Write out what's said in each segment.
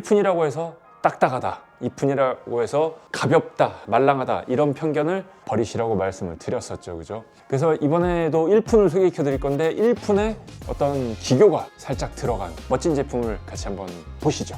1푼이라고 해서 딱딱하다 2푼이라고 해서 가볍다 말랑하다 이런 편견을 버리시라고 말씀을 드렸었죠. 그죠? 그래서 이번에도 1푼을 소개시켜 드릴 건데 1푼에 어떤 기교가 살짝 들어간 멋진 제품을 같이 한번 보시죠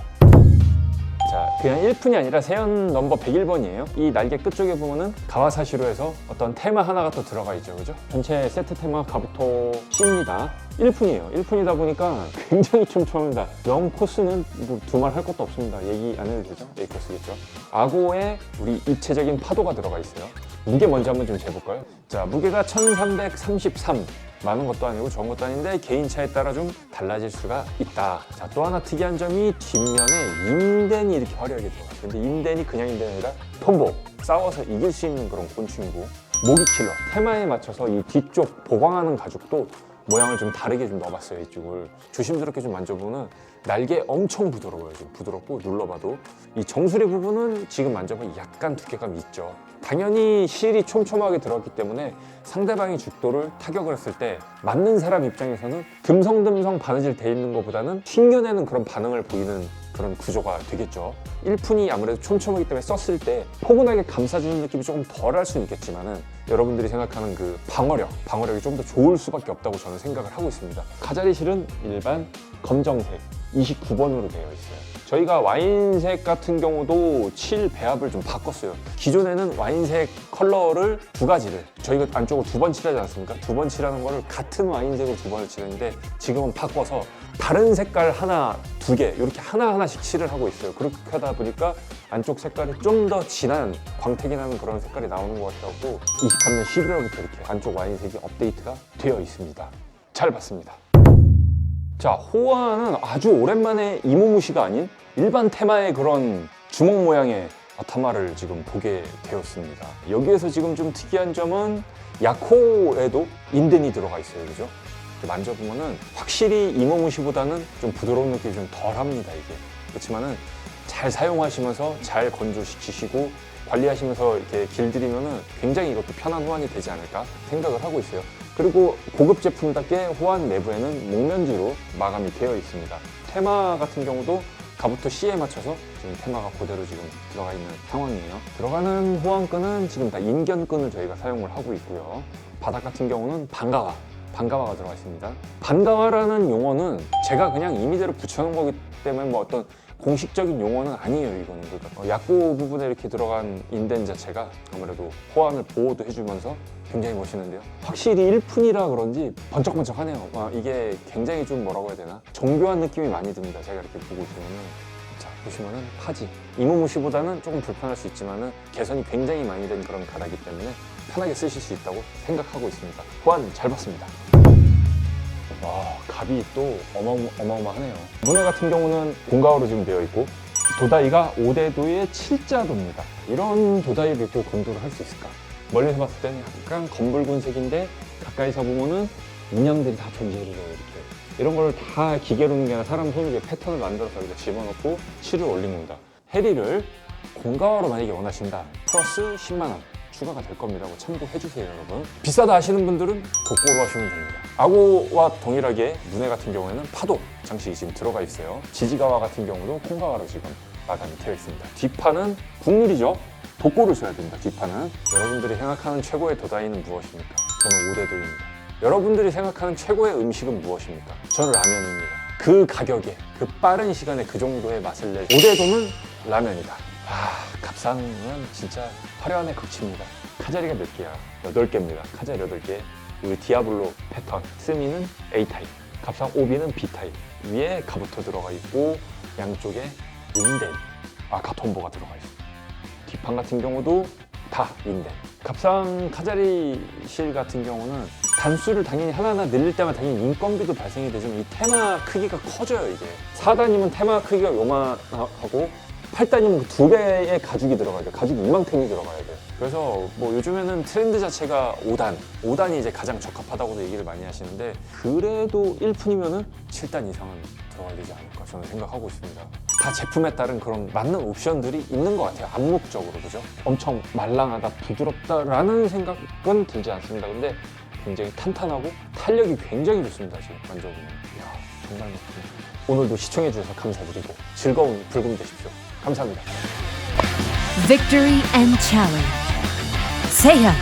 자, 그냥 1푼이 아니라 세연 넘버 101번이에요. 이 날개 끝쪽에 보면은 가와사시로 해서 어떤 테마 하나가 또 들어가 있죠. 그죠? 전체 세트 테마 가부토 C입니다. 1푼이에요. 1푼이다 보니까 굉장히 촘촘합니다. 영 코스는 뭐 두말 할 것도 없습니다. 얘기 안 해도 되죠? A 코스겠죠. 아고에 우리 입체적인 파도가 들어가 있어요. 무게 먼저 한번 좀 재볼까요? 자, 무게가 1333. 많은 것도 아니고 적은 것도 아닌데 개인차에 따라 좀 달라질 수가 있다. 자, 또 하나 특이한 점이 뒷면에 인덴이 이렇게 화려하게 들어가요. 근데 인덴이 그냥 인덴이 아니라 톰보. 싸워서 이길 수 있는 그런 곤충이고 모기 킬러. 테마에 맞춰서 이 뒤쪽 보강하는 가죽도 모양을 좀 다르게 좀 넣어봤어요 이쪽을. 조심스럽게 좀 만져보면 날개 엄청 부드러워요 지금. 부드럽고 눌러봐도. 이 정수리 부분은 지금 만져보면 약간 두께감이 있죠. 당연히 실이 촘촘하게 들어갔기 때문에 상대방이 죽도를 타격을 했을 때 맞는 사람 입장에서는 듬성듬성 바느질 돼 있는 것보다는 튕겨내는 그런 반응을 보이는 그런 구조가 되겠죠. 1푼이 아무래도 촘촘하기 때문에 썼을 때 포근하게 감싸주는 느낌이 조금 덜 할 수는 있겠지만은 여러분들이 생각하는 그 방어력, 방어력이 좀 더 좋을 수밖에 없다고 저는 생각을 하고 있습니다. 가자리 실은 일반 검정색 29번으로 되어 있어요. 저희가 와인색 같은 경우도 칠 배합을 좀 바꿨어요. 기존에는 와인색 컬러를 두 가지를 저희가 안쪽으로 두 번 칠하지 않습니까? 두 번 칠하는 거를 같은 와인색으로 두 번을 칠했는데 지금은 바꿔서 다른 색깔 하나, 두 개 이렇게 하나하나씩 칠을 하고 있어요. 그렇게 하다 보니까 안쪽 색깔이 좀 더 진한 광택이 나는 그런 색깔이 나오는 것 같다고 23년 11월부터 이렇게 안쪽 와인색이 업데이트가 되어 있습니다. 잘 봤습니다. 자, 호화는 아주 오랜만에 이모무시가 아닌 일반 테마의 그런 주먹 모양의 아타마를 지금 보게 되었습니다. 여기에서 지금 좀 특이한 점은 야코에도 인덴이 들어가 있어요. 그죠? 만져보면은 확실히 이모무시보다는 좀 부드러운 느낌이 좀 덜합니다. 이게. 그렇지만은 잘 사용하시면서 잘 건조시키시고 관리하시면서 이렇게 길들이면은 굉장히 이것도 편한 호환이 되지 않을까 생각을 하고 있어요. 그리고 고급 제품답게 호환 내부에는 목면지로 마감이 되어 있습니다. 테마 같은 경우도 가부터 C에 맞춰서 지금 테마가 그대로 지금 들어가 있는 상황이에요. 들어가는 호환끈은 지금 다 인견끈을 저희가 사용을 하고 있고요. 바닥 같은 경우는 반가와 반가와가 들어가 있습니다. 반가와라는 용어는 제가 그냥 임의대로 붙여놓은 거기 때문에 뭐 어떤 공식적인 용어는 아니에요 이거는. 그러니까 어, 약고 부분에 이렇게 들어간 인덴 자체가 아무래도 호환을 보호도 해주면서 굉장히 멋있는데요. 확실히 1푼이라 그런지 번쩍번쩍하네요. 와, 이게 굉장히 좀 뭐라고 해야 되나? 정교한 느낌이 많이 듭니다. 제가 이렇게 보고 있으면은. 자 보시면은 파지. 이모무시보다는 조금 불편할 수 있지만은 개선이 굉장히 많이 된 그런 가닥이기 때문에 편하게 쓰실 수 있다고 생각하고 있습니다. 호환 잘 봤습니다 와, 갑이 또 어마어마, 어마어마하네요. 문해 같은 경우는 공가으로 지금 되어 있고 도다이가 5대도의 7자도입니다. 이런 도다이를 이렇게 건조를 할 수 있을까? 멀리서 봤을 때는 약간 검붉은 색인데 가까이서 보면은 인형들이 다 존재를 해요, 이렇게. 이런 걸 다 기계로 하는 게 아니라 사람 손으로 패턴을 만들어서 이렇게 집어넣고 실을 올립니다. 해리를 공가화로 만약에 원하신다. 플러스 10만 원. 추가가 될 겁니다. 뭐 참고해 주세요, 여러분. 비싸다 하시는 분들은 독고로 하시면 됩니다. 아고와 동일하게 문해 같은 경우에는 파도 장식이 지금 들어가 있어요. 지지가와 같은 경우도 콩가와로 지금 마감이 되어 있습니다. 뒷판은 국룰이죠. 독고를 써야 됩니다. 뒷판은 여러분들이 생각하는 최고의 도다이는 무엇입니까? 저는 오대도입니다. 여러분들이 생각하는 최고의 음식은 무엇입니까? 저는 라면입니다. 그 가격에 그 빠른 시간에 그 정도의 맛을 낼 오대도는 라면이다. 아, 값상은 진짜 화려함의 극치입니다. 카자리가 몇 개야? 8개입니다. 카자리 8개. 그리고 디아블로 패턴. 스미는 A타입. 값상 오비는 B타입. 위에 가부터 들어가 있고 양쪽에 인덴. 아, 가톤보가 들어가 있어. 뒷판 같은 경우도 다 인덴. 값상 카자리 실 같은 경우는 단수를 당연히 하나하나 늘릴 때마다 당연히 인건비도 발생이 되지만 이 테마 크기가 커져요 이게 4단이면 테마 크기가 요만하고 8단이면 그 두 배의 가죽이 들어가야 돼. 가죽 이만큼이 들어가야 돼. 그래서 뭐 요즘에는 트렌드 자체가 5단, 5단이 이제 가장 적합하다고도 얘기를 많이 하시는데 그래도 1푼이면은 7단 이상은 들어가야 되지 않을까 저는 생각하고 있습니다. 다 제품에 따른 그런 맞는 옵션들이 있는 것 같아요. 암묵적으로 그죠? 엄청 말랑하다, 부드럽다라는 생각은 들지 않습니다. 근데 굉장히 탄탄하고 탄력이 굉장히 좋습니다. 지금 만져보면. 이야, 정말 멋집니다. 오늘도 시청해주셔서 감사드리고 즐거운 불금 되십시오. 감사합니다. Victory and challenge. 세현.